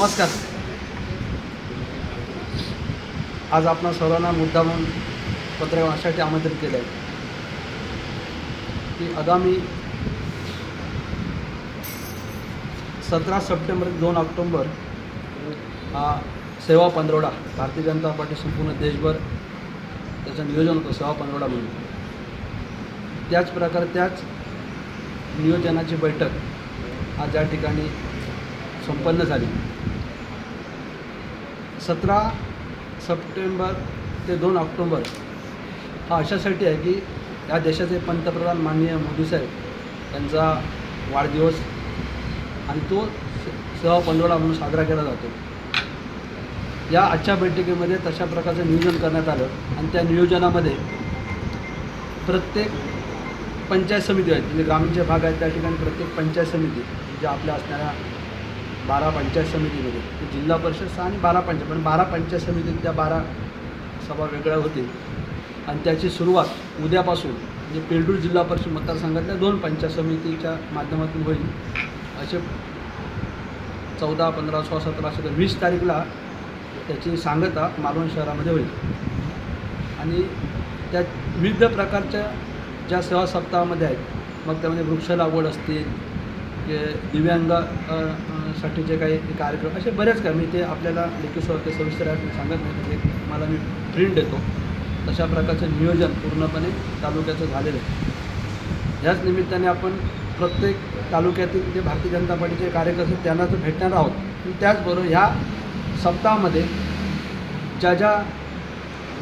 नमस्कार. आज आपण सर्वांना मुद्दा म्हणून पत्रकारांसाठी आमंत्रित केलं आहे. की आगामी सतरा सप्टेंबर दोन ऑक्टोंबर हा सेवा पंधरवडा भारतीय जनता पार्टी संपूर्ण देशभर त्याचं नियोजन होतं सेवा पंधरवडा म्हणून. त्याच प्रकारे त्याच नियोजनाची बैठक आज या ठिकाणी संपन्न झाली. सतरा सप्टेंबर ते दोन ऑक्टोंबर हा अशासाठी आहे की या देशाचे पंतप्रधान माननीय मोदी साहेब यांचा वाढदिवस आणि तो सेवा पंधरवडा म्हणून साजरा केला जातो. या आजच्या बैठकीमध्ये तशा प्रकारचं नियोजन करण्यात आलं आणि त्या नियोजनामध्ये प्रत्येक पंचायत समिती आहेत म्हणजे ग्रामीणचे भाग आहेत त्या ठिकाणी प्रत्येक पंचायत समिती ज्या आपल्या असणाऱ्या बारा पंचायत समितीमध्ये. ते जिल्हा परिषद सहा आणि बारा पंचायत पण बारा पंचायत समितीत त्या बारा सभा वेगळ्या होतील. आणि त्याची सुरुवात उद्यापासून म्हणजे पेलटूर जिल्हा परिषद मतदारसंघातल्या दोन पंचायत समितीच्या माध्यमातून होईल. असे चौदा पंधरा सोळा सतरा असे वीस तारीखला त्याची सांगता मालवण शहरामध्ये होईल. आणि त्या विविध प्रकारच्या ज्या सेवा सप्ताहामध्ये आहेत मग त्यामध्ये वृक्ष लागवड असतील दिव्यांग अ, साठीचे काही कार्यक्रम असे बरेच काय मी ते आपल्याला लेखी स्वरूपात सविस्तर आहे सांगत नाही ते मला मी प्रिंट देतो. तशा प्रकारचं नियोजन पूर्णपणे तालुक्याचं झालेलं आहे. ह्याच निमित्ताने आपण प्रत्येक तालुक्यातील जे भारतीय जनता पार्टीचे कार्यकर्ते त्यांना तर भेटणार आहोत. त्याचबरोबर ह्या सप्ताहामध्ये ज्या ज्या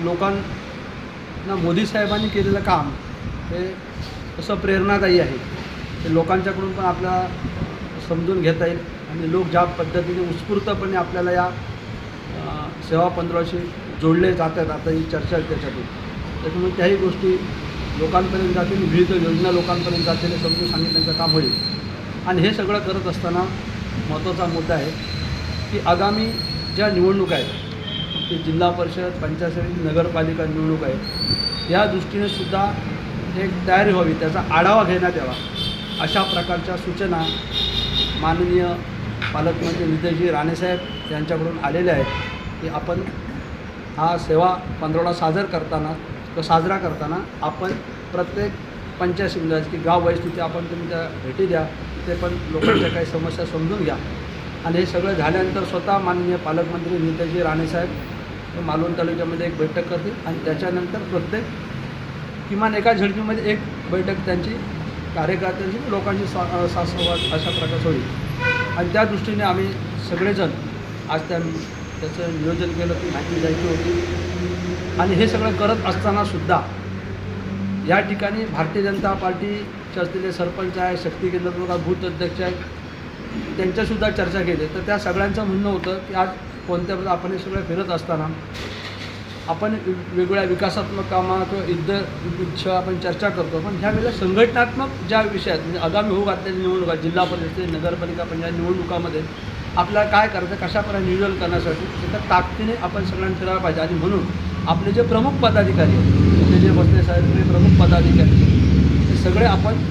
लोकांना मोदी साहेबांनी केलेलं काम हे असं प्रेरणादायी आहे. ते लोकांच्याकडून पण आपल्याला समजून घेता येईल आणि लोक ज्या पद्धतीने उत्स्फूर्तपणे आपल्याला या सेवा पंधराशी जोडले जातात आता ही चर्चा त्याच्यातून. त्याच्यामुळे त्याही गोष्टी लोकांपर्यंत जातील विविध योजना लोकांपर्यंत जातील हे समजून सांगितण्याचं काम होईल. आणि हे सगळं करत असताना महत्त्वाचा मुद्दा आहे की आगामी ज्या निवडणूक आहेत ते जिल्हा परिषद पंचायत समिती नगरपालिका निवडणूक आहे या दृष्टीने सुद्धा एक तयारी व्हावी त्याचा आढावा घेण्यात यावा. अशा प्रकारच्या सूचना माननीय पालकमंत्री नितेशजी राणेसाहेब यांच्याकडून आलेल्या आहेत की आपण हा सेवा पंधरवडा साजर करताना तो साजरा करताना आपण प्रत्येक पंचायत समिती की गाव वाईज तिथे आपण तुम्ही त्या भेटी द्या तिथे पण लोकांच्या काही समस्या समजून घ्या. आणि हे सगळं झाल्यानंतर स्वतः माननीय पालकमंत्री नितेशजी राणेसाहेब हे मालवण तालुक्यामध्ये एक बैठक करतील आणि त्याच्यानंतर प्रत्येक किमान एका झडपीमध्ये एक बैठक त्यांची कार्यकर्त्यांची लोकांची सा सासंवाद अशा प्रकारचं होईल. आणि त्या दृष्टीने आम्ही सगळेजण आज त्या त्याचं नियोजन केलं ती माहिती द्यायची होती. आणि हे सगळं करत असताना सुद्धा या ठिकाणी भारतीय जनता पार्टीचे असलेले सरपंच आहे शक्ती केंद्र भूत अध्यक्ष आहेत त्यांच्यासुद्धा चर्चा केली. तर त्या सगळ्यांचं म्हणणं होतं की आज कोणत्या आपण हे सगळं फिरत असताना आपण वेगवेगळ्या विकासात्मक कामा किंवा इतर विषयावर आपण चर्चा करतो. पण ह्या वेळेला संघटनात्मक ज्या विषय आहेत म्हणजे आगामी होऊ घातलेल्या निवडणुका जिल्हा परिषद नगरपालिका पण निवडणुकामध्ये आपल्याला काय करायचं कशाप्रकारे नियोजन करण्यासाठी त्याच्या ताकदीने आपण सगळ्यांना फिरायला पाहिजे. आणि म्हणून आपले जे प्रमुख पदाधिकारी आहेत आपले जे बसले साहेब ते प्रमुख पदाधिकारी ते सगळे आपण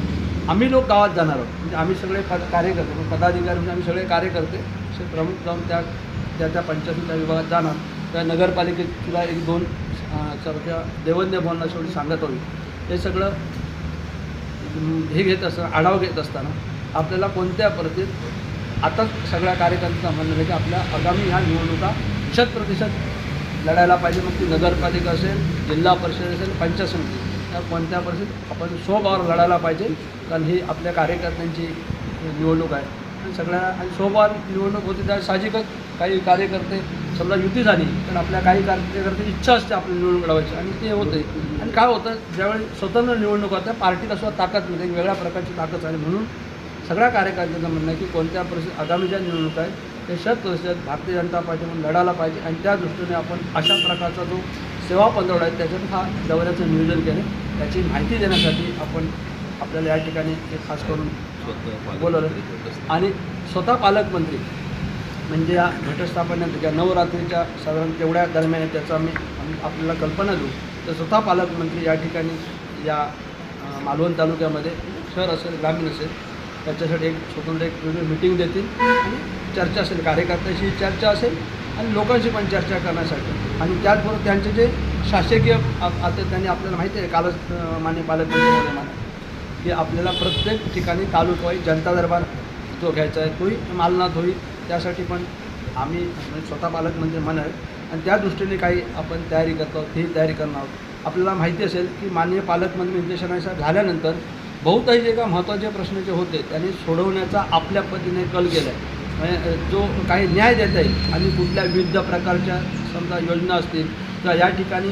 आम्ही लोक गावात जाणार आहोत. म्हणजे आम्ही सगळे पद कार्यकर्ते पदाधिकारी म्हणजे आम्ही सगळे कार्यकर्ते असे प्रमुख जाऊन त्या त्या त्या पंचायतीच्या विभागात जाणार. त्या नगरपालिकेत सुद्धा एक दोन सारख्या देवज्ञ भवनला शेवटी सांगत होईल हे सगळं हे घेत असताना आढावा घेत असताना आपल्याला कोणत्या परिस्थितीत आता सगळ्या कार्यकर्त्यांचं म्हणणं आहे की आपल्या आगामी ह्या निवडणुका शत प्रतिशत लढायला पाहिजे. मग ती नगरपालिका असेल जिल्हा परिषद असेल पंचायत समिती त्या कोणत्या परिस्थितीत आपण स्वभावावर लढायला पाहिजे. कारण ही आपल्या कार्यकर्त्यांची निवडणूक आहे. आणि सगळ्या आणि स्वभाव निवडणूक होती त्या साहजिकच काही कार्यकर्ते समजा युती झाली तर आपल्या काही कार्यकर्त्याची इच्छा असते आपली निवडणूक लढवायची. आणि ते होते. आणि काय होतं ज्यावेळी स्वतंत्र निवडणूक होत्या पार्टीला सुद्धा ताकद मिळते एक वेगळ्या प्रकारची ताकद आहे म्हणून सगळ्या कार्यकर्त्यांचं म्हणणं आहे की कोणत्या परिस्थितीत आगामी ज्या निवडणूक आहेत ते शत प्रतिशत भारतीय जनता पार्टी म्हणून लढायला पाहिजे. आणि त्या दृष्टीने आपण अशा प्रकारचा जो सेवा पंधरवडा आहे त्याच्यात हा दौऱ्याचं नियोजन केलं. त्याची माहिती देण्यासाठी आपण आपल्याला या ठिकाणी खास करून बोलवलं. आणि स्वतः पालकमंत्री म्हणजे या घटस्थापनेत नवरात्रीच्या साधारण तेवढ्या दरम्यान आहे त्याचं आम्ही आपल्याला कल्पना देऊ. तर स्वतः पालकमंत्री या ठिकाणी या मालवण तालुक्यामध्ये शहर असेल ग्रामीण असेल त्याच्यासाठी एक स्वतंत्र एक वेगळी मिटिंग देतील आणि चर्चा असेल कार्यकर्त्याशी चर्चा असेल आणि लोकांशी पण चर्चा करण्यासाठी. आणि त्याचबरोबर त्यांचे जे शासकीय आता त्यांनी आपल्याला माहिती आहे कालच मान्य पालकमंत्री म्हणा की आपल्याला प्रत्येक ठिकाणी तालुकावाई जनता दरबार जो घ्यायचा आहे. तोही मालनाथ होईल. त्यासाठी पण आम्ही म्हणजे स्वतः आहे म्हणाल आणि त्या दृष्टीने काही आपण तयारी करतो आहोत, ही तयारी करणार आहोत. आपल्याला माहिती असेल की माननीय पालकमंत्री नितेश झाल्यानंतर बहुतांश जे का महत्त्वाचे प्रश्न जे होते त्यांनी सोडवण्याचा आपल्या पद्धतीने कल केला आहे म्हणजे जो काही न्याय देता येईल आणि कुठल्या विविध प्रकारच्या समजा योजना असतील किंवा या ठिकाणी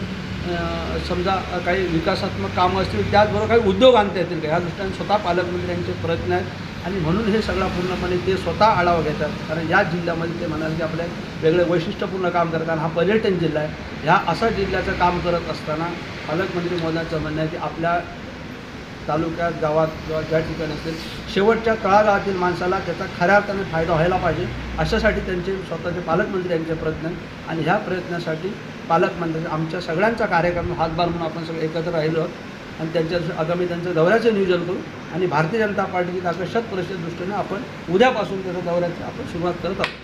समजा काही विकासात्मक कामं असतील त्याचबरोबर काही उद्योग आणता येतील का? ह्या दृष्टीने स्वतः पालकमंत्र्यांचे प्रयत्न आहेत आणि म्हणून हे सगळं पूर्णपणे ते स्वतः आढावा घेतात. कारण या जिल्ह्यामध्ये ते म्हणाल की आपल्या वेगळं वैशिष्ट्यपूर्ण काम करतात हा पर्यटन जिल्हा आहे. ह्या असा जिल्ह्याचं काम करत असताना पालकमंत्री महोदयांचं म्हणणं आहे की आपल्या तालुक्यात गावात किंवा ज्या ठिकाणी असतील शेवटच्या तळागाळातील माणसाला त्याचा खऱ्या अर्थाने फायदा व्हायला पाहिजे. अशासाठी त्यांचे स्वतःचे पालकमंत्री यांचे प्रयत्न आहेत. आणि ह्या प्रयत्नासाठी पालकमंत्री आमच्या सगळ्यांचा कार्यक्रम हातभार म्हणून आपण सगळे एकत्र राहिलो. आहोत आणि त्यांच्या आगामी त्यांचं दौऱ्याचं नियोजन करू. आणि भारतीय जनता पार्टीची ताकद शत दृष्टीने आपण उद्यापासून त्याच्या दौऱ्याची आपण सुरुवात करत आहोत.